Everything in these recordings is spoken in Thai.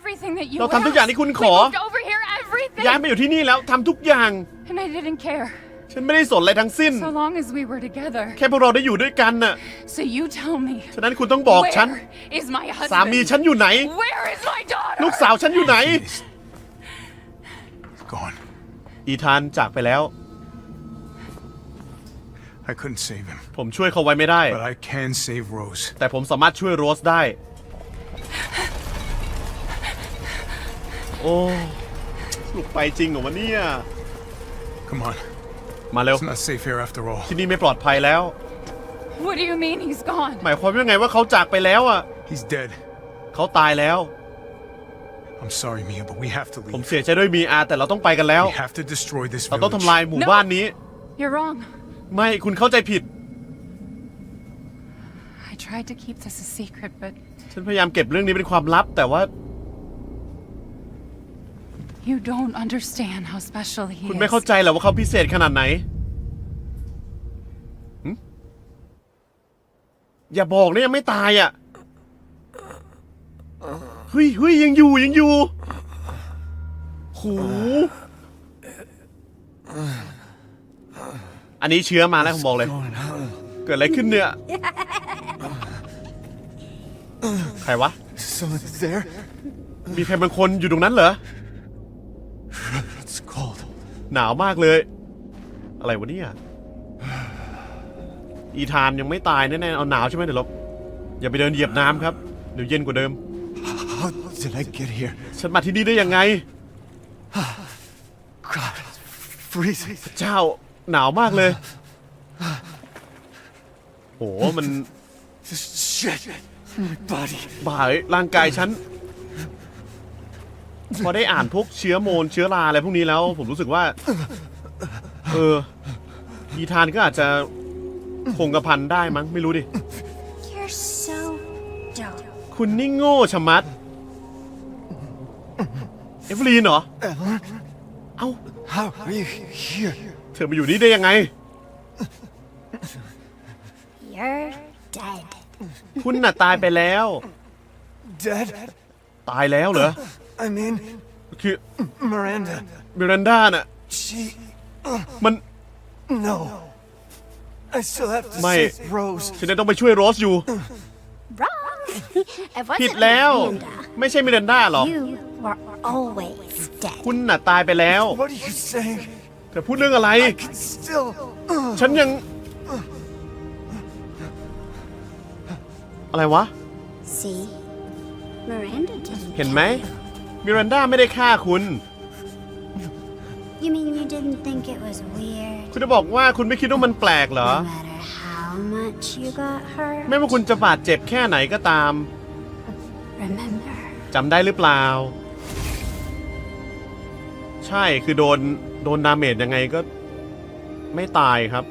everything that you เราทำทุกอย่างที่คุณ asked. ข We อ moved over here, everything. ย้ายมาอยู่ที่นี่แล้วทำทุกอย่าง And I didn't care. ฉันไม่ได้สนอะไรทั้งสิ้น So long as we were together. แค่พวกเราได้อยู่ด้วยกันน่ะ So you tell me. ฉะนั้นคุณต้องบอกฉัน Where is my สามี husband? ฉันอยู่ไหน Where is my daughter? ลูกสาวฉันอยู่ไหน Gone. อีธานจากไปแล้ว I couldn't save him, ผมช่วยเขาไว้ไม่ได้ but I can save Rose. แต่ผมสามารถช่วยโรสได้ โอ้ลูกไปจริงเหรอวะเนี่ย Come on. มาเร็ว It's not safe here after all. ที่นี่ไม่ปลอดภัยแล้ว What do you mean he's gone? หมายความว่าไงว่าเขาจากไปแล้วอะ He's dead. เขาตายแล้ว I'm sorry, Mia, but we have to ผม leave. เสียใจด้วยมีอาแต่เราต้องไปกันแล้ว We have to destroy this เราต้อง village. ทำลายหมู่บ้านนี้ You're wrong. ไม่คุณเข้าใจผิด I tried to keep this a secret, but ฉันพยายามเก็บเรื่องนี้เป็นความลับ แต่ว่า you don't understand how special he คุณ is. ไม่เข้าใจหรอกว่าเขาพิเศษขนาดไหนหึอย่าบอกนะยังไม่ตายอะเฮ้ยเฮ้ยยังอยู่ยังอยู่หูอันนี้เชื้อมาแล้วผมบอกเลย เกิดอะไรขึ้นเนี่ย ใครวะ Someone there? มีใครบางคนอยู่ตรงนั้นเหรอ It's cold. หนาวมากเลย อะไรวะเนี่ยอีธานยังไม่ตายแน่ๆเอาหนาวใช่ไหมเดี๋ยวเราอย่าไปเดินเหยียบน้ำครับ เดี๋ยวเย็นกว่าเดิม How did I get here? ฉันมาที่นี่ได้ยังไง God, it's freezing. เจ้าหนาวมากเลย โหมัน This shit in my body. บ่ายร่างกายฉัน พอได้อ่านพวกเชื้อโมลเชื้อราอะไรพวกนี้แล้ว ผมรู้สึกว่า เอออีธานก็อาจจะคงกระพันได้มั้งไม่รู้ดิ You're so dumb. คุณนี่โง่ชะมัด เอฟลีนเหรอเอ้า How are you here? เธอมาอยู่นี่ได้ยังไง You're dead. คุณน่ะตายไปแล้ว Dead? ตายแล้วเหรอ I mean, คือ Miranda. มิรันดาน่ะ She. มัน No. I still have to My- save Rose. ฉันยังต้องไปช่วยโรสอยู่ Wrong. it ผิด wasn't แล้ว Miranda. ไม่ใช่มิรันดาหรอก You were always dead. คุณน่ะตายไปแล้ว What are you saying? เธอพูดเรื่องอะไร I can still. ฉันยัง อะไรวะ See? Miranda didn't. เห็นไหม มิรันดาไม่ได้ฆ่าคุณ You mean you didn't think it was weird? คุณจะบอกว่าคุณไม่คิดว่ามันแปลกเหรอ No matter how much you got hurt. ไม่ว่าคุณจะบาดเจ็บแค่ไหนก็ตาม Remember, จำได้หรือเปล่า ใช่คือโดน โดนดาเมจยังไงก็ ไม่ตายครับ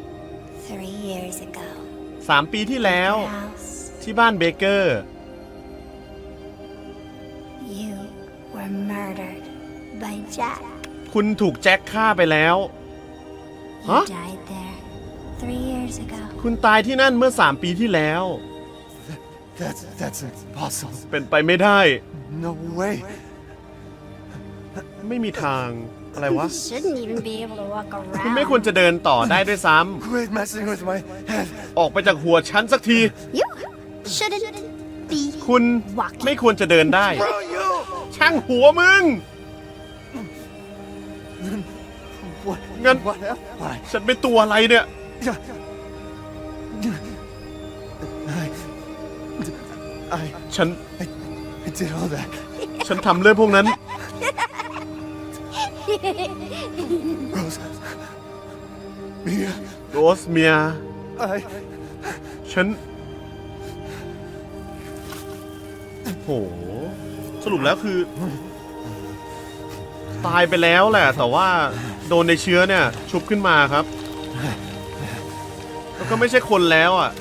three years ago. สามปีที่แล้ว House. ที่บ้านเบเกอร์ Jack. คุณถูกแจ็คฆ่าไปแล้ว You Huh? died there three years ago. คุณตายที่นั่นเมื่อสามปีที่แล้ว That's that's impossible. เป็นไปไม่ได้ No way. ไม่มีทางอะไรวะ You shouldn't even be able to walk คุณไม่ around. ควรจะเดินต่อได้ด้วยซ้ Quit messing with my head. ำออกไปจากหัวฉันสักที You shouldn't be คุณไม่ควรจะเดินได้ Bro, you. ช่างหัวมึง What? Ngân. What? else? Why? ฉันเป็นตัวอะไรเนี่ย ฉัน ฉันทำเรื่องพวกนั้น Rose. Mia. โรสเมีย ฉัน โห สรุปแล้วคือ ตายไปแล้วแหละ แต่ว่าโดนในเชื้อเนี่ย ชุบขึ้นมาครับ แล้วก็ไม่ใช่คนแล้วอะ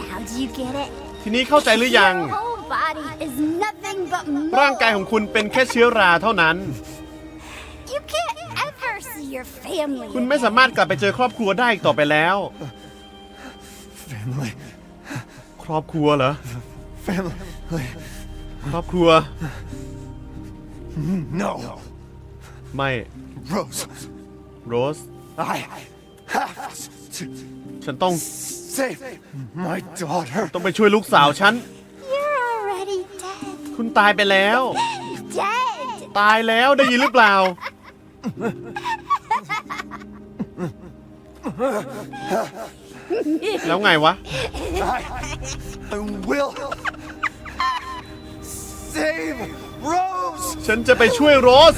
Now do you get it? ทีนี้เข้าใจหรือยัง Your whole body is nothing but ร่างกายของ mold. คุณเป็นแค่เชื้อราเท่านั้น You can't ever see your family. คุณไม่สามารถกลับไปเจอครอบครัวได้อีกต่อไปแล้ว Family. ครอบครัวเหรอ Family. ครอบครัว No. ไม่ Rose, โรส I have to ฉันต้อง save my daughter. ต้องไปช่วยลูกสาวฉัน You're already dead. คุณตายไปแล้ว Dead! ตายแล้วได้ยินหรือเปล่า แล้วไงวะ I will save Rose. ฉันจะไปช่วยโรส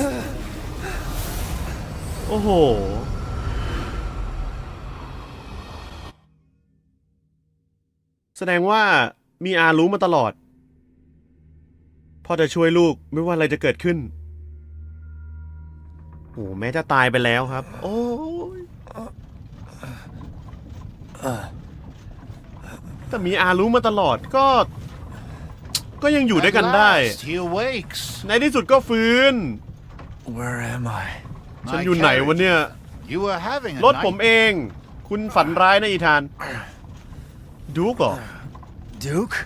โอ้โห แสดงว่ามีอารู้มาตลอด พ่อจะช่วยลูกไม่ว่าอะไรจะเกิดขึ้น โอ้แม้จะตายไปแล้วครับ โอ้ยแต่มีอารู้มาตลอดก็ ก็ยังอยู่ด้วยกันได้ At last, he awakes. ในที่สุดก็ฟื้น Where am I? ฉัน My อยู่ไหนวะเนี่ย You were having a รถผม night- เอง คุณฝันร้ายนะอีธาน ดูกเหรอ Duke?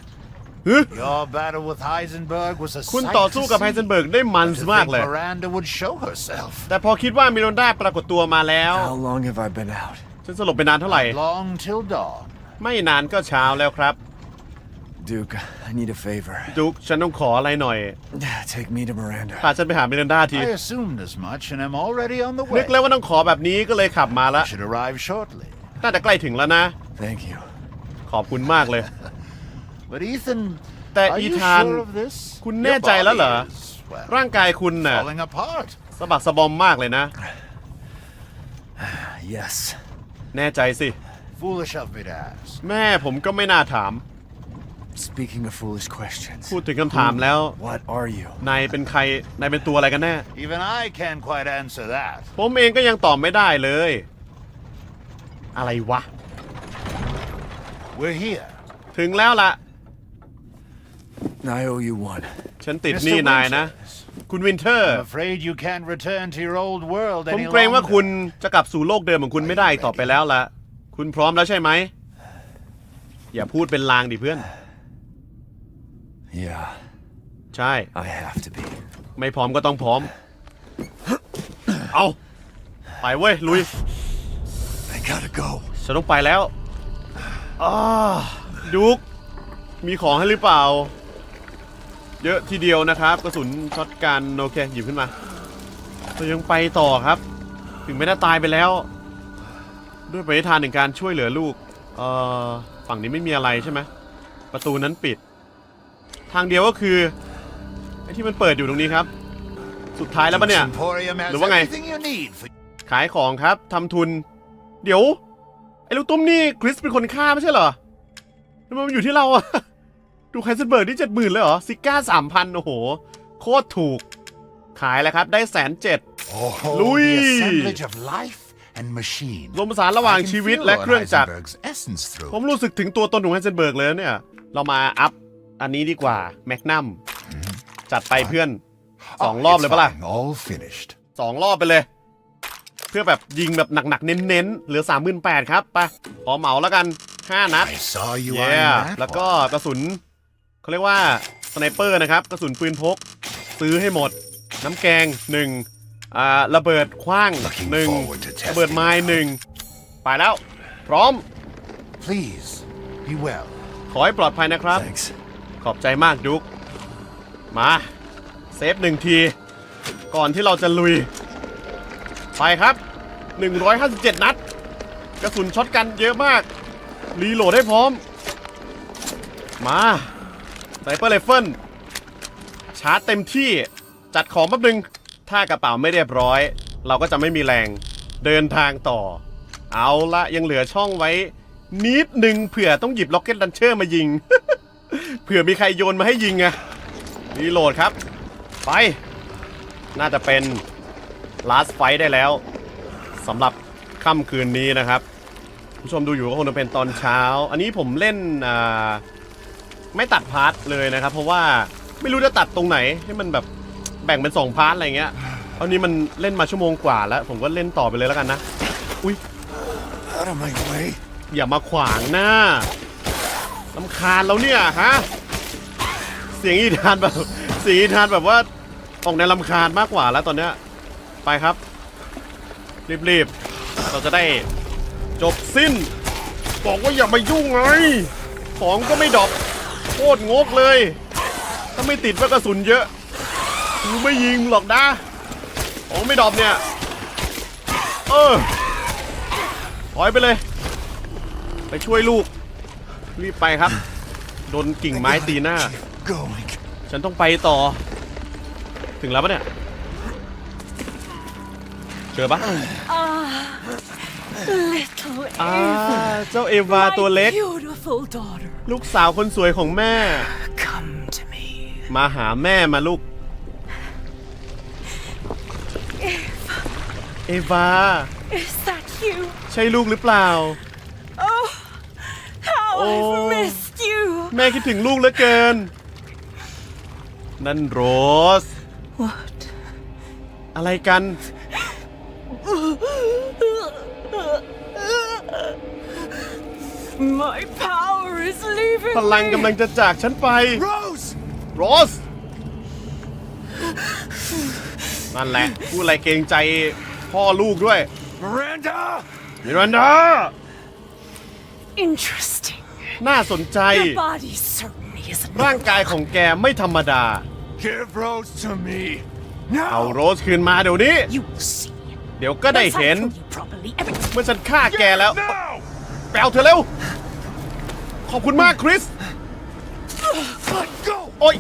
ฮึ Your battle with Heisenberg was a คุณ sight ต่อ to สู้กับ see. ไฮเซนเบิร์กได้มัน To มาก think เลย Miranda would show herself. แต่พอคิดว่ามิโรนดาปรากฏตัวมาแล้ว How long have I been out? ฉันสลบไปนานเท่าไหร่ Long till dawn. ไม่นานก็เช้าแล้วครับ Duke, I need a favor. ดุกฉันต้องขออะไรหน่อย Take me to Miranda. พาฉันไปหามิโรนดาที I assumed as much and am already on the นึ way. กแล้วว่าต้องขอแบบนี้ก็เลยขับมาละ Should arrive shortly. น่าจะใกล้ถึงแล้วนะ Thank you. ขอบคุณมากเลย But Ethan, แต่ are อี you ธาน sure of this? คุณ Your แน่ใจแล้วเหรอ body is, well, ร่างกายคุณน่ะ falling apart. สะบักสะบอมมากเลยนะ Yes. แน่ใจสิ Foolish of me to ask. แม่ผมก็ไม่น่าถาม Speaking of foolish questions. พูดถึงคำถามแล้ว What are you? นายเป็นใคร นายเป็นตัวอะไรกันแน่ Even I can't quite answer that. ผมเองก็ยังตอบไม่ได้เลย อะไรวะ We're here. ถึงแล้วล่ะ I owe you one. ฉันติด Mr. หนี่นายนะ Winters, คุณวินเทอร์ I'm afraid you can't return to your old world ผม any เกรงว่าคุณ longer. จะกลับสู่โลกเดิมของคุณไม่ได้อีกต่อไปแล้วล่ะ คุณพร้อมแล้วใช่ไหม อย่าพูดเป็นลางดิเพื่อน Yeah, ใช่ I have to be. ไม่พร้อมก็ต้องพร้อม เอา ไปเว้ย ลุย I gotta go. ฉันต้องไปแล้วอาดุก มีของให้หรือเปล่า เยอะทีเดียวนะครับ กระสุนช็อตกันโอเค หยิบขึ้นมาเรายังไปต่อครับ ถึงไม่ได้ตายไปแล้ว ด้วยปณิธานในการช่วยเหลือลูก เอ่อ ฝั่งนี้ไม่มีอะไรใช่ไหม ประตูนั้นปิด ทางเดียวก็คือไอ้ที่มันเปิดอยู่ตรงนี้ครับ สุดท้ายแล้วปะเนี่ย Emporium has Đúng không này? everything you need for ขายของครับทำทุน เดี๋ยว ไอ้ลูกตุ้มนี่คริสเป็นคนฆ่าไม่ใช่เหรอทำไมมันอยู่ที่เราอะดูไคเซนเบิร์กที่เจ็ดหมื่นเลยเหรอ ซิก้าสามพันโอ้โห โคตรถูก ขายแล้วครับได้แสนเจ็ด oh, Louis. the assemblage of life and machine. รวมผสานระหว่าง I can ชีวิต feel และเครื่องจักร Heisenberg's essence through. ผมรู้สึกถึงตัวตนของไฮเซนเบิร์กเลยนะเนี่ย เรามาอัพ อันนี้ดีกว่าแมกนัมจัดไปเพื่อนสองรอบเลยปะล่ะ Fine, all finished. สองรอบไปเลย เพื่อแบบยิงแบบหนักๆ เน้นๆ เหลือ38,000ครับไปขอเหมาแล้วกัน5นัด I saw you เย้ eyeing that แล้วก็ one. กระสุนเขาเรียกว่าสไนเปอร์นะครับ กระสุนปืนพก ซื้อให้หมด น้ำแกงหนึ่งอ่าระเบิดคว้าง Looking หนึ่ง forward to testing ระเบิดไม้หนึ่งไปแล้ว พร้อม Please, be well. ขอให้ปลอดภัยนะครับ Thanks. ขอบใจมากดุกมาเซฟหนึ่งที ก่อนที่เราจะลุย ไปครับ 157 นัด กระสุนช็อตกันเยอะมาก รีโหลดให้พร้อม มาไซเปอร์ไรเฟิลชาร์จเต็มที่จัดของแป๊บนึง ถ้ากระเป๋าไม่เรียบร้อย เราก็จะไม่มีแรงเดินทางต่อ เอาละยังเหลือช่องไว้ นิดหนึ่งเผื่อต้องหยิบล็อกเก็ตลันเชอร์มายิง เผื่อมีใครโยนมาให้ยิงไงรีโหลดครับ ไป น่าจะเป็น last fight ได้แล้วสำหรับค่ำคืนนี้นะครับ ผู้ชมดูอยู่ก็คงจะเป็นตอนเช้า อันนี้ผมเล่นอ่าไม่ตัดพาร์ทเลยนะครับ เพราะว่าไม่รู้จะตัดตรงไหนให้มันแบบแบ่งเป็นสองพาร์ทอะไรเงี้ยเอานี้มันเล่นมาชั่วโมงกว่าแล้ว ผมก็เล่นต่อไปเลยแล้วกันนะ อุ้ยอย่ามาขวางหน้า ลำคาญแล้วเนี่ยฮะเสียงอีธานแบบเสียงอีธานแบบว่าออกในลำคาญมากกว่าแล้วตอนเนี้ยไปครับ รีบๆ เราจะได้จบสิ้น บอกว่าอย่ามายุ่งไงของก็ไม่ดอปโคตรงกเลย ถ้าไม่ติดว่ากระสุนเยอะกูไม่ยิงหรอกนะของไม่ดอปเนี่ย เออถอยไปเลย ไปช่วยลูก รีบไปครับ โดนกิ่งไม้ตีหน้า Going. ฉันต้องไปต่อ ถึงแล้วปะเนี่ย เจอปะ Little อ่าเจ้าเอวาตัวเล็ก beautiful daughter, ลูกสาวคนสวยของแม่ come to me. มาหาแม่มาลูก เอวา Is that you? ใช่ลูกหรือเปล่า Oh, how Oh. I've missed you. แม่คิดถึงลูกเหลือเกิน นั่นโรส What? อะไรกัน My power is leaving พลัง me. กำลังจะจากฉันไป Rose! โรส นั่นแหละ พูดอะไรเกรงใจพ่อลูกด้วย Miranda! มิรันดา Interesting. น่าสนใจ Your body certainly isn't. ร่างกายของแกไม่ธรรมดา Give Rose to me. เอา Now! โรสคืนมาเดี๋ยวนี้ You will see. เดี๋ยวก็ได้ Once I เห็น kill you properly, everything เมื่อฉันฆ่าแกแล้ว Now! แปลวเธอเร็ว ขอบคุณมากคริส Let go! โอ้ย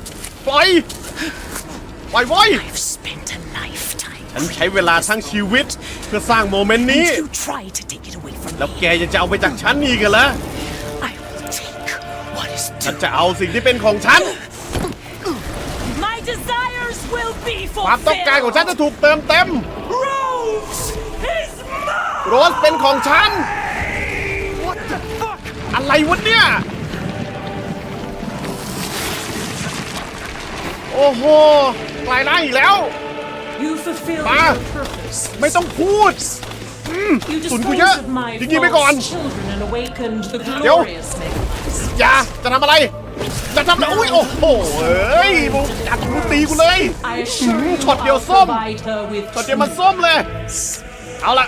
ปล่อย ปล่อยไว้ย I've spent a lifetime. ฉันใช้เวลาทั้งชีวิตเพื่อสร้างโมเมนต์นี้ And you try to take it away from แล้ว me. แกยังจะเอาไปจากฉันอีกเหรอ ฉัน due. จะเอาสิ่งที่เป็นของฉัน My desires will be ความต้องการของฉัน fulfilled. จะถูกเติมเต็ม Rose is mine. โรสเป็นของฉัน What the fuck? อะไรวะเนี่ย โอ้โหกลายร่างอีกแล้ว You fulfilled Ma. your purpose. ไม่ต้องพูด You สุน disposed กูเยอะ of my ยิงๆไปก่อน false children and awakened the Yo. glorious Nicholas. อย่าจะทำอะไรจะทำอะไรอุ้ยโอ้โหเอ้ยมึงอยากมึงตีกูเลย I assure you ช็อตเดียว I'll ส้ม provide her with ตอนเดียวมันส้มเลย เอาละ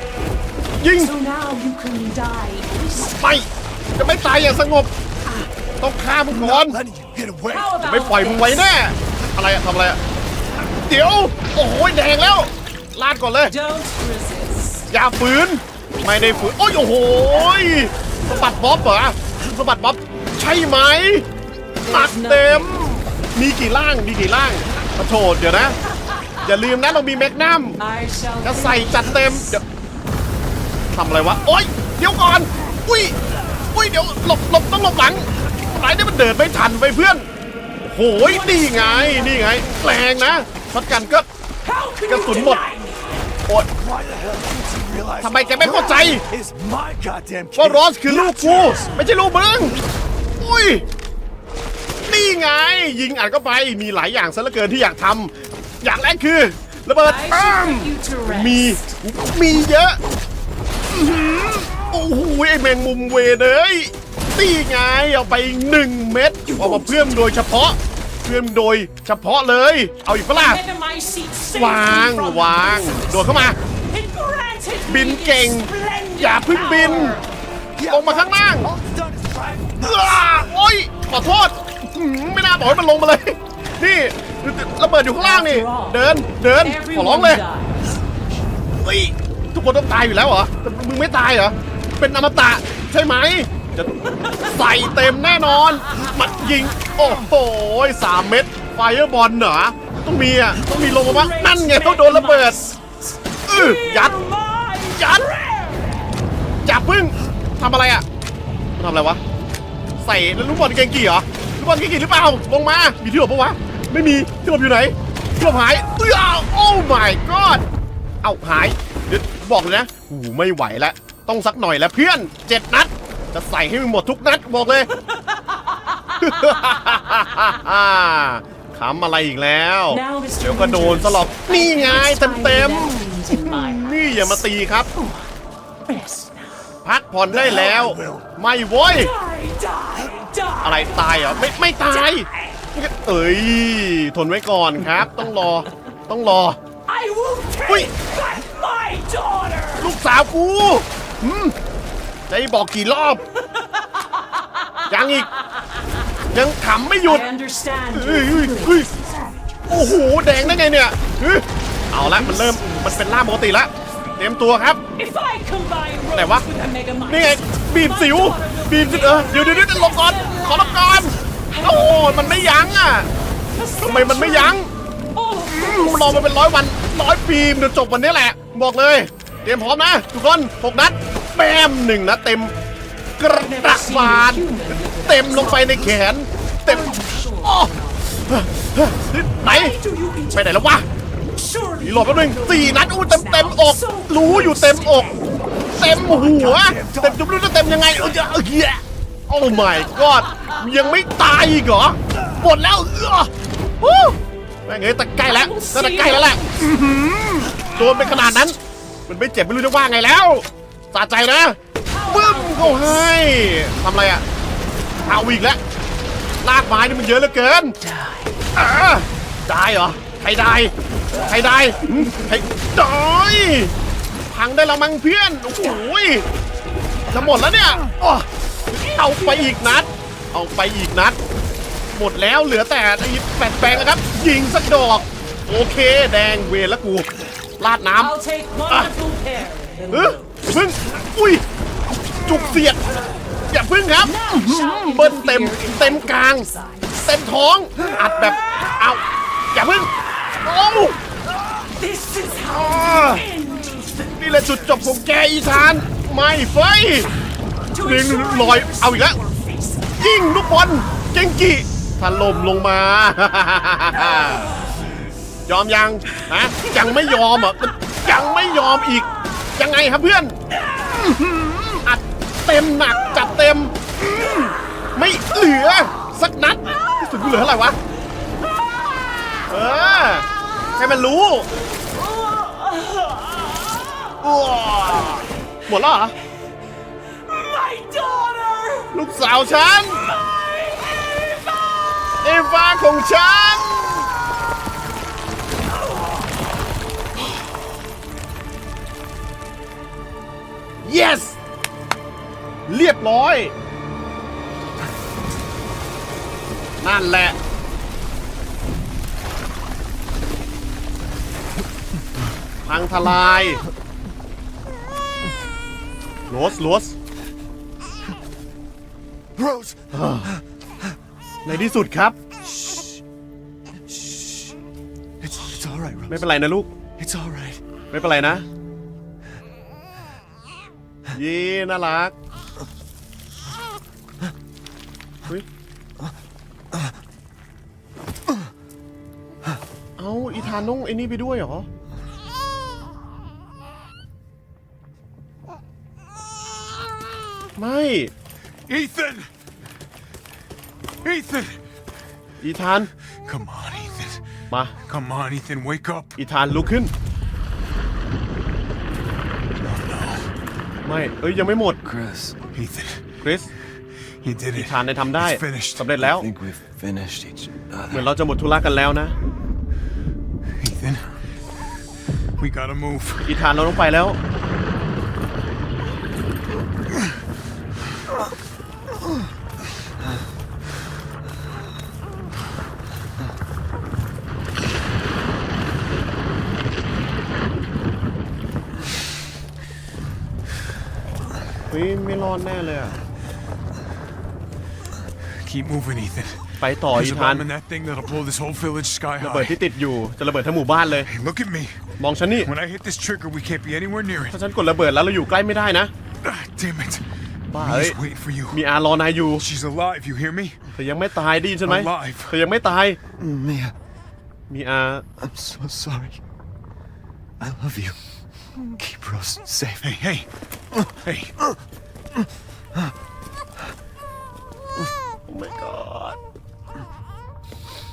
ยิง So now you can die peacefully. ไม่จะไม่ตายอย่างสงบ ต้องฆ่ามึงก่อน Letting you get away. How ไม่ about ปล่อยมึงไว้แน่อะไรอะทำอะไรอะเดี๋ยว โอ้โหแดงแล้วลาดก่อนเลย don't resist? อย่าฝืน ไม่ได้ฝืน โอ้ยโอ้โหยสะบัดบ๊อบเหรอสะบัดบ๊อบ ใช่ไหมหนักเต็ม มีกี่ล่าง มีกี่ล่างขอโทษเดี๋ยวนะ อย่าลืมนะเรามีแมกนัมจะใส่จัดเต็มเดี๋ยวทำอะไรวะ โอ๊ย เดี๋ยวก่อน อุ้ย อุ้ย เดี๋ยวหลบหลบต้องหลบหลังไรเนี่มันเดินไม่ทันไปเพื่อน โหยนี่ไง นี่ไง แรงนะช็อตกันก็กระสุนหมดโอ๊ยทำไมแกไม่เข้าใจว่า kid? โรสคือลูกกูไม่ใช่ลูกมึง อุ้ย นี่ไง ยิงอัดเข้าไป มีหลายอย่างซะเหลือเกินที่อยากทำอย่างแรกคือระเบิด I อ้าม should put you to rest. มีมีเยอะอื้อหือโอ้โหไอแมงมุมเวรเอ้ยนี่ไงเอาไปหนึ่งเม็ดเอามาเพื่อมโดยเฉพาะ เพื่อมโดยเฉพาะเลย เอาอีกปะล่ะ Whether my seat saved วาง me from วางโดดเข้ามา It granted บิน me เก่ง splendid อย่าเพึ่งบิน power. ลงมาข้างล่าง โอ้ยขอโทษไม่น่าบอกให้มันลงมาเลย นี่ระเบิดอยู่ข้างล่างนี่ เดิน เดิน ขอร้องเลยเฮ้ยทุกคนต้องตายอยู่แล้วเหรอแต่มึงไม่ตายเหรอ เป็นอมตะใช่ไหม จะใส่เต็มแน่นอน มัดยิง โอ้โหสามเม็ดไฟเออร์บอลเหรอ ต้องมีอะ ต้องมีลงมาบ้างนั่นไงต้องโดนระเบิดอื้อยัด ยัดจับพึ่งทำอะไรอะทำอะไรวะ ใส่แล้วลูกบอลเกงกี่เหรอลูกบอลเกงกี่หรือเปล่าลงมา มีที่หลบปะวะไม่มีที่หลบอยู่ไหนที่หลบหายเอ้าโอ้ my god เอาหายเดี๋ยวบอกเลยนะหูไม่ไหวแล้วต้องสักหน่อยแล้วเพื่อนเจ็ดนัด จะใส่ให้มึงหมดทุกนัดบอกเลยขำอะไรอีกแล้ว Now, Mr. เดี๋ยวก็โดนสลบ Winters, นี่ไง I เต็ม find เต็ม veins in my ๆนี่อย่ามาตีครับ Rest now. พักผ่อนได้แล้ว ไม่โว้ย Die, die, die. อะไรตายเหรอไม่ไม่ตาย เอ้ยทนไว้ก่อนครับ ต้องรอต้องรอ I will Ui. take back my daughter! ลูกสาวกูอืมจะให้บอกกี่รอบ ยังอีก ยังขำไม่หยุด I understand เฮ้ย your เฮ้ยเฮ้ย feelings. โอ้โหแดงได้ไงเนี่ยเฮ้ยเอาละมันเริ่มมันเป็นล่ามปกติละเตรียมตัวครับ If I combine Này Rose quá. with a Mega Mind, นี่ไงบีบสิว บีบสิเออเดี๋ยวเดี๋ยวเดี๋ยวหลบก่อน ขอหลบก่อนโอ้โหมันไม่ยั้งอะทำไมมันไม่ยั้งอืมรอมาเป็นร้อยวันร้อยปีมันจะจบวันนี้แหละ บอกเลย เตรียมพร้อมนะ ทุกคนหกนัดแบมหนึ่งนัดเต็ม กระดักบาลเต็มลงไปในแขน เต็มโอ้ไหน ไปไหนแล้ววะหลดแป๊บนึงสี่นัดอู้เต็มเต็มอก รู้อยู่เต็มอก เต็มหัว เต็มจุ๊บรู้จะเต็มยังไงเออเออเหี้ย โอ้ my god ยังไม่ตายอีกเหรอหมดแล้วเออฮู้แม่งเอ้ยแต่ใกล้แล้วน่าจะใกล้แล้วแหละอื้อหือโดนไปขนาดนั้น มันไม่เจ็บไม่รู้จะว่าไงแล้วสะใจนะบึ้มเขาให้ทำอะไรอะเอาอีกแล้วลากไม้นี่มันเยอะเหลือเกินอ่าได้เหรอใครได้ใครได้หึใครได้พังได้แล้วมั้งเพื่อนโอ้โหยจะหมดแล้วเนี่ยอ้อ เอาไปอีกนัด เอาไปอีกนัด หมดแล้วเหลือแต่ไอ้แปดแปลงนะครับ ยิงสักดอก โอเค แดงเวรแล้วกูลาดน้ำ I'll take wonderful care of เออพึ่งอุ้ย จุกเสียด อย่าพึ่งครับอื้อหือเบิ้ลเต็มเต็มกลาง เต็มท้อง อัดแบบ เอาอย่าพึ่งโอ้ This is อ่า how you end Ethan. นี่แหละจุดจบของแกอีธาน ไม่เฟ หนึ่งลอย เอาอีกแล้วยิงลูกบอลเจงกิถล่มลงมา ยอมยังฮะยังไม่ยอมอะยังไม่ยอมอีก ยังไงครับเพื่อนอัดเต็มหนักจัดเต็ม ไม่เหลือ สักนัดสุดกูเหลือเท่าไหร่วะ เออ ให้มันรู้อ้วหมดแล้วเหรอ ลูกสาวฉันเอฟาของฉัน yes เรียบร้อย นั่นแหละพังทลายโรสโรส Rose! ในที่สุดครับ It's, it's all right, ไม่ Rose. เป็นไรนะลูก It's all right. ไม่เป็นไรนะเย้น่ารักเฮ้ยเอาอีธานนุ่งไอ้นี่ไปด้วยเหรอ ไม่ Ethan! Ethan! อีธาน Come on, Ethan. มา Come on, Ethan, wake up. อีธานลุกขึ้น ไม่ เอ้ย ยังไม่หมด Chris, Ethan, คริส you did อี it. ธานได้ทำได้ It's finished. สำเร็จแล้ว I think we've finished each เหมือน other. เราจะหมดธุระกันแล้วนะ Ethan, we gotta move. อีธานเราต้องไปแล้ว ไม่รอดแน่เลยอะ Keep moving, Ethan. ไปต่ออี There's a ธาน bomb in that thing that'll blow this whole village sky ระเบิด high. ที่ติดอยู่จะระเบิดทั้งหมู่บ้านเลย Hey, look at me. มองฉันนี่ When I hit this trigger, we can't be anywhere near it. ถ้าฉันกดระเบิดแล้วเราอยู่ใกล้ไม่ได้นะ Ah, damn it. Wow, Mia's hey. waiting for you. มีอารอนายอยู่ She's alive, you hear me? เธอยังไม่ตายได้ยินใช่ไหม Alive. เธอยังไม่ตาย Mia, มีอา I'm so sorry. I love you. Keep Rose safe. Hey, hey. Hey, Oh my god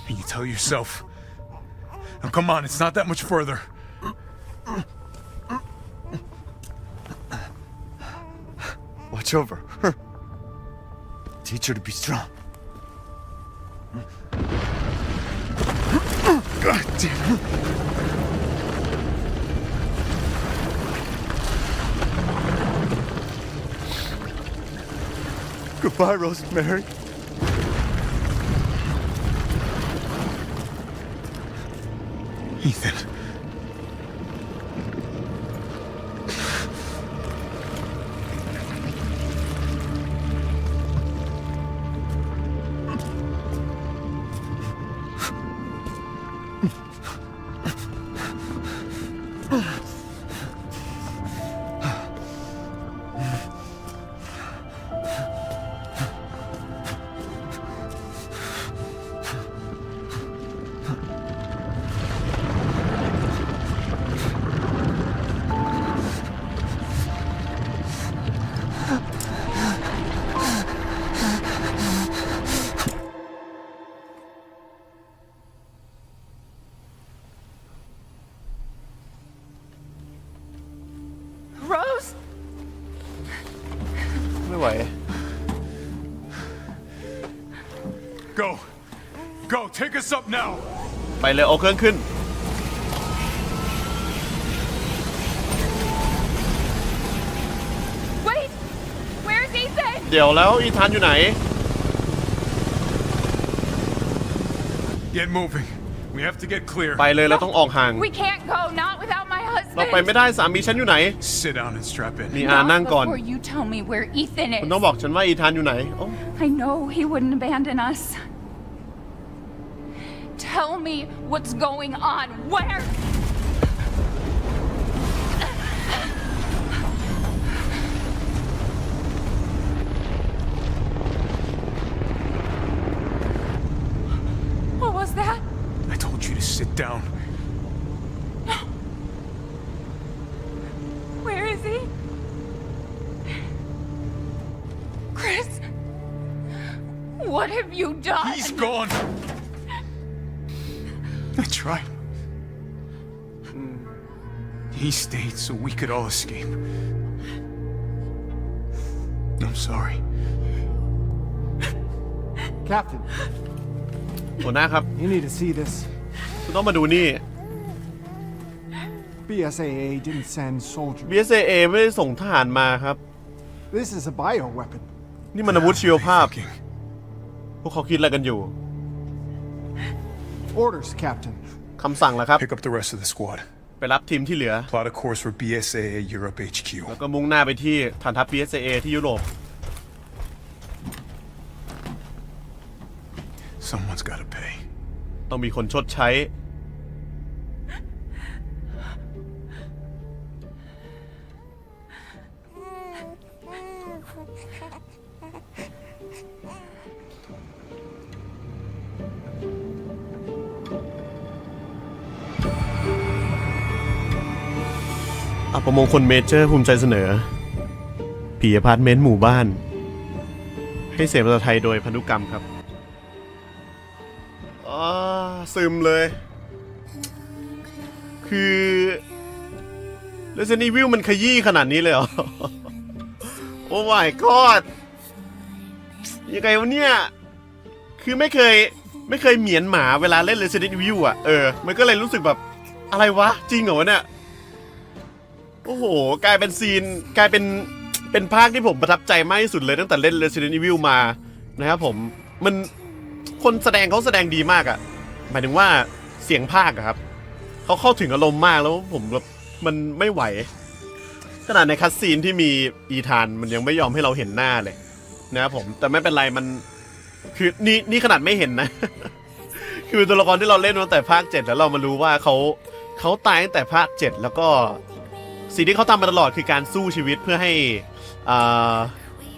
and you tell yourself. Now, come on, it's not that much further. Watch over her. Teach her to be strong. God damn. Goodbye, Rosemary. Ethan. Take us up now. ไปเลยเอาเครื่องขึ้น Wait! Where's Ethan? เดี๋ยวแล้วอีธานอยู่ไหน Get moving. We have to get clear. ไปเลยเราต้องออกห่าง We can't go, not without my เราไป husband. ไม่ได้สามีฉันอยู่ไหน Sit down and strap in. นี่อานั่งก่อน before you tell me where Ethan คุณ is. ต้องบอกฉันว่าอีธานอยู่ไหนโอ้ I know he wouldn't abandon us. Tell me what's going on. Where? What was that? I told you to sit down. Where is he? Chris? What have you done? He's gone. I tried. He stayed so we could all escape. I'm sorry. Captain, หัวหน้าครับ you need to see this. คุณต้องมาดูนี่ BSAA didn't send soldiers. BSAA ไม่ได้ส่งทหารมาครับ This is a bioweapon. นี่มันอาวุธชีวภาพ Thinking. พวกเขาคิดอะไรกันอยู่ Orders, Captain. คำสั่งแล้วครับ Pick up the rest of the squad. ไปรับทีมที่เหลือ Plot a course for BSAA Europe HQ. แล้วก็มุ่งหน้าไปที่ฐานทัพ BSAA ที่ยุโรป Someone's gotta pay. ต้องมีคนชดใช้ อัปมงคลเมเจอร์ภูมิใจเสนอ ผีอพาร์ตเมนต์หมู่บ้าน ให้เสียภาษาไทยโดยพันธุกรรมครับอ่าซึมเลย คือ Resident Evil มันขยี้ขนาดนี้เลยเหรอ โอ้ my god ยังไงวะเนี่ย คือไม่เคยไม่เคยเหมียนหมาเวลาเล่น Resident Evil อะ เออ มันก็เลยรู้สึกแบบ อะไรวะ จริงเหรอวะเนี่ย โอ้โห กลายเป็นซีนกลายเป็นเป็นภาคที่ผมประทับใจมากที่สุดเลยตั้งแต่เล่น Resident Evil มานะครับผมมันคนแสดงเขาแสดงดีมากอะ่ะหมายถึงว่าเสียงภาคอะครับเขาเข้าถึงอารมณ์มากแล้วผมแบบมันไม่ไหว ขนาดในคัสซีนที่มีอีธานมันยังไม่ยอมให้เราเห็นหน้าเลย นะครับผมแต่ไม่เป็นไรมันคือนี่นี่ขนาดไม่เห็นนะ คือตัวละครที่เราเล่นตั้งแต่ภาคเจ็ดแล้วเรามารู้ว่าเขาเขาตายตั้งแต่ภาคเจ็ดแล้วก็ สิ่งที่เขาทำมาตลอดคือการสู้ชีวิตเพื่อให้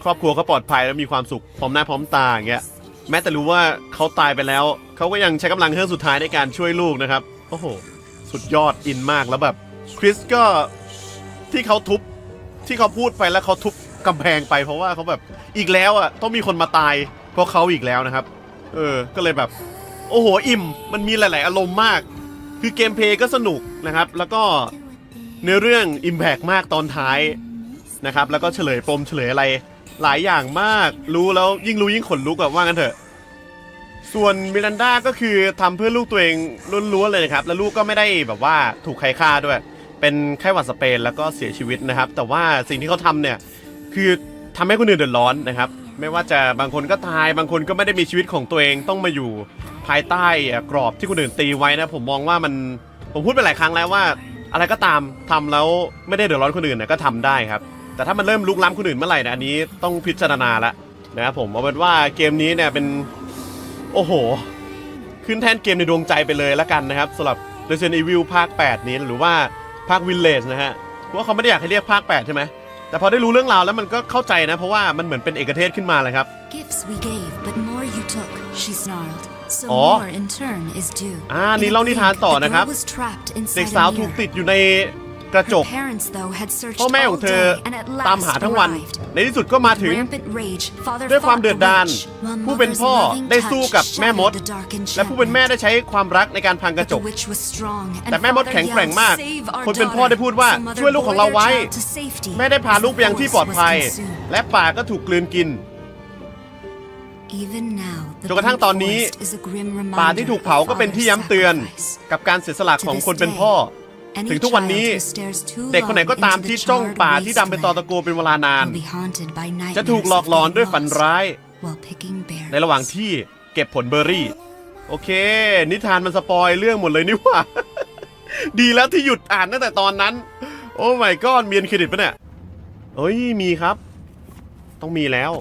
ครอบครัวเขาปลอดภัยและมีความสุขพร้อมหน้าพร้อมตาอย่างเงี้ยแม้แต่รู้ว่าเขาตายไปแล้ว เขาก็ยังใช้กำลังเครื่องสุดท้ายในการช่วยลูกนะครับ โอ้โห สุดยอดอินมากแล้วแบบคริสก็ที่เขาทุบที่เขาพูดไปแล้วเขาทุบกำแพงไป เพราะว่าเขาแบบอีกแล้วอะต้องมีคนมาตาย เพราะเขาอีกแล้วนะครับ เออ ก็เลยแบบ โอ้โหอิ่ม มันมีหลาย ๆ อารมณ์มาก คือเกมเพลย์ก็สนุกนะครับ แล้วก็ เนื้อเรื่อง Impact มากตอนท้ายนะครับ แล้วก็เฉลยปมเฉลยอะไร หลายอย่างมากรู้แล้วยิ่งรู้ยิ่งขนลุกอะว่างั้นเถอะ ส่วนมิรันดาก็คือทำเพื่อลูกตัวเองล้วนๆเลยนะครับ แล้วลูกก็ไม่ได้แบบว่าถูกใครฆ่าด้วย เป็นไข้หวัดสเปนแล้วก็เสียชีวิตนะครับ แต่ว่าสิ่งที่เขาทำเนี่ยคือทำให้คนอื่นเดือดร้อนนะครับ ไม่ว่าจะบางคนก็ตายบางคนก็ไม่ได้มีชีวิตของตัวเองต้องมาอยู่ภายใต้กรอบที่คนอื่นตีไว้นะ ผมมองว่ามันผมพูดไปหลายครั้งแล้วว่า อะไรก็ตามทำแล้วไม่ได้เดือดร้อนคนอื่นเนะก็ทำได้ครับ แต่ถ้ามันเริ่มลุกล้ำคนอื่นเมื่อไหร่นะอันนี้ต้องพิจารณาละนะครับผมเอาเป็นว่าเกมนี้เนี่ยเป็นโอ้โห ขึ้นแทนเกมในดวงใจไปเลยละกันนะครับสำหรับ Resident Evil ภาค 8 นี้หรือว่าภาค Village นะฮะเพราะว่าเขาไม่ได้อยากให้เรียกภาค 8 ใช่ไหมแต่พอได้รู้เรื่องราวแล้วมันก็เข้าใจนะ เพราะว่ามันเหมือนเป็นเอกเทศขึ้นมาเลยครับ Gifts we gave, but more you took, she snarled. So Oh. more in turn is due. อ่า นี่เล่านิทานต่อนะครับ The girl was trapped เด็ก inside สาว a ถูก mirror. ติดอยู่ในกระจ Her ก parents, though, had searched พ่อแม่ข all องเธอ day and at ตามหา last ทั้งวัน arrived. ในที่สุดก็มาถึง Rampant rage, father ด้วยความ fought เดือด the ดาล witch, while ผู้เป็น mother's พ่อ loving ได้สู้ touch กับแม่มด shattered the dark และผู้เป็นแม่ enchantment. ได้ใช้ความรักในการพังกระ But จ the ก witch was strong, and แต่แม่มด father แข็งแกร่ง yelled, มาก "Save our คนเป็นพ่อได้พูดว่า daughter." So mother ช่วยลูกของเรา bore their ไว้ child to safety แม่ได้พา as ลูกไปยังที่ปลอด the ภัย forest was consumed. และป่าก็ถูกกลืนกิน Even now, the จนกระทั่ง bleak ตอนนี้ forest is a grim ป่า reminder ที่ถูก of เผาก็เป็นที่ father's ย้ำเตือน sacrifice. กับการเสียสละของคนเป็นพ่อ Any ถึงทุกวันนี้ child who stares too เด็กคนไหนก็ตาม long ที่ into the จ้อง charred ป่าที่ดำเป็นตอตะ wasteland โกเป็นเวลานาน will be haunted by จะถูก nightmares หลอก of หลอน being ด้วยฝัน lost ร้าย while picking berries. ในระหว่างที่เก็บผลเบอร์รี่ โอเค นิทานมันสปอยเรื่องหมดเลยนี่หว่า ดีแล้วที่หยุดอ่านตั้งแต่ตอนนั้น โอ้ my god มีเอ็นเครดิตปะเนี่ยเอ้ยมีครับ ต้องมีแล้ว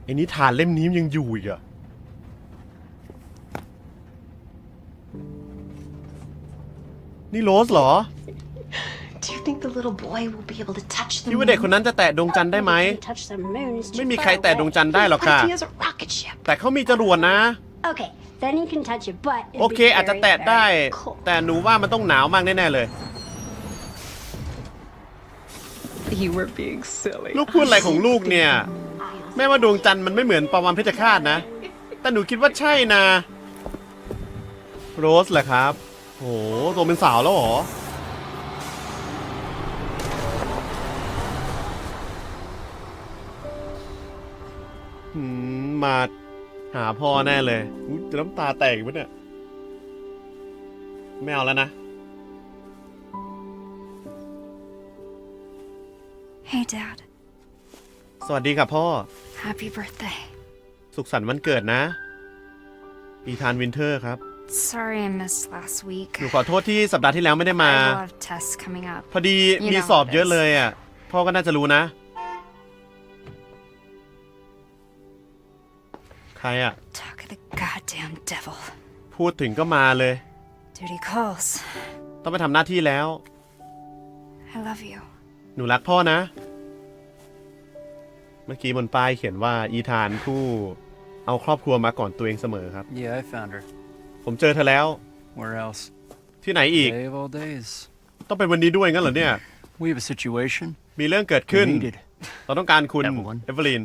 ไอ้นิทานเล่มนี้มันยังอยู่อีกอะนี่โรสเหรอ Do you think the little boy will be able to touch the คิดว่าเด็กคนนั้นจะแตะดวงจันทร์ได้ไหม touch the moon? It's ไม่ too มี far ใครแตะ away. ดวงจันทร์ได้หรอกค่ะ But he has a rocket ship. แต่เขามีจรวดนะ Okay, then you can touch it, but it'd โอ be เค อาจจะ very, แตะได้ very cold. แต่หนูว่ามันต้องหนาวมากแน่ ๆ เลย You were being silly. ลูกพูดอะไรของลูกเนี่ย แม่ว่าดวงจันทร์มันไม่เหมือนประวันเพชฌฆาตนะ แต่หนูคิดว่าใช่นะ โรสแหละครับ โหโตเป็นสาวแล้วเหรอ หืม มาหาพ่อแน่เลยอุ๊ยจะน้ำตาแตกอีกปะเนี่ย ไม่เอาแล้วนะ Hey, Dad. สวัสดีครับพ่อ Happy birthday. สุขสันต์วันเกิดนะ อีธานวินเทอร์ครับ Sorry I missed last week. หนูขอโทษที่สัปดาห์ที่แล้วไม่ได้มา I have a lot of tests coming up. พอดี You มี know สอบ how it เยอะ is. เลยอะ พ่อก็น่าจะรู้นะ ใครอะ Talk of the goddamn devil. พูดถึงก็มาเลย Duty calls. ต้องไปทำหน้าที่แล้ว I love you. หนูรักพ่อนะ เมื่อกี้บนป้ายเขียนว่าอีธานผู้เอาครอบครัวมาก่อนตัวเองเสมอครับ Yeah, I found her. ผมเจอเธอแล้ว Where else? ที่ไหนอีก Day of all days. ต้องเป็นวันนี้ด้วยงั้นเหรอเนี่ย We have a situation. มีเรื่องเกิดขึ้น We needed. เราต้องการคุณ Evelyn เอเวอร์ลีน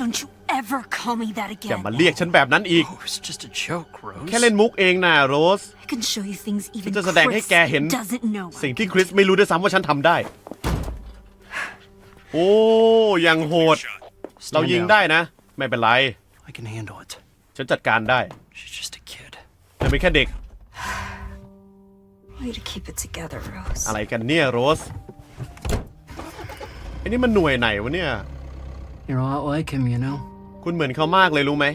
Don't you ever call me that อย่า again. มาเรียกฉันแบบนั้นอีก Oh, it's just a joke, Rose. แค่เล่นมุกเองนะโรส I can show you things even จะแสดงให้ Chris แกเห็น doesn't know. I สิ่งที่ can คริส do. ไม่รู้ด้วยซ้ำว่าฉันทำได้ โอ้ยังโหด Stand เรายิง down. ได้นะ ไม่เป็นไร I can handle it. ฉันจัดการได้ She's just a kid. เธอเป็นแค่เด็ก Want you to keep it together, Rose. อะไรกันเนี่ยโรสไอ้นี่มันหน่วยไหนวะเนี่ย You're a lot like him, you know. คุณเหมือนเขามากเลยรู้ไหม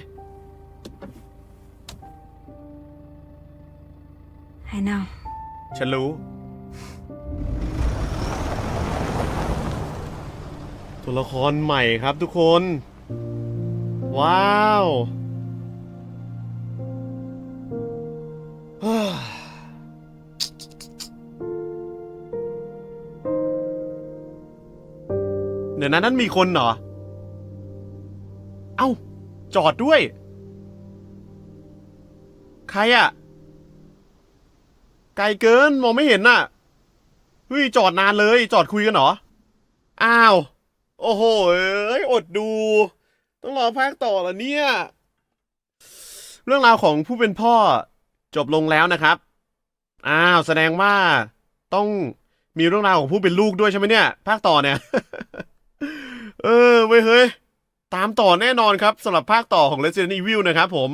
I know. ฉันรู้ ตัวละครใหม่ครับทุกคน ว้าวเดี๋ยวนั้นนั้นมีคนเหรอ เอ้า จอดด้วย ใครอะไกลเกินมองไม่เห็นน่ะเฮ้ยจอดนานเลย จอดคุยกันเหรอ อ้าว โอ้โห เอ้ย อดดู ต้องรอภาคต่อล้วเนี่ย เรื่องราวของผู้เป็นพ่อจบลงแล้วนะครับ อ้าว แสดงว่าต้องมีเรื่องราวของผู้เป็นลูกด้วยใช่ไหมเนี่ย ภาคต่อเนี่ย เออเว้ยเฮ้ย ตามต่อแน่นอนครับสำหรับภาคต่อของ Resident Evil นะครับผม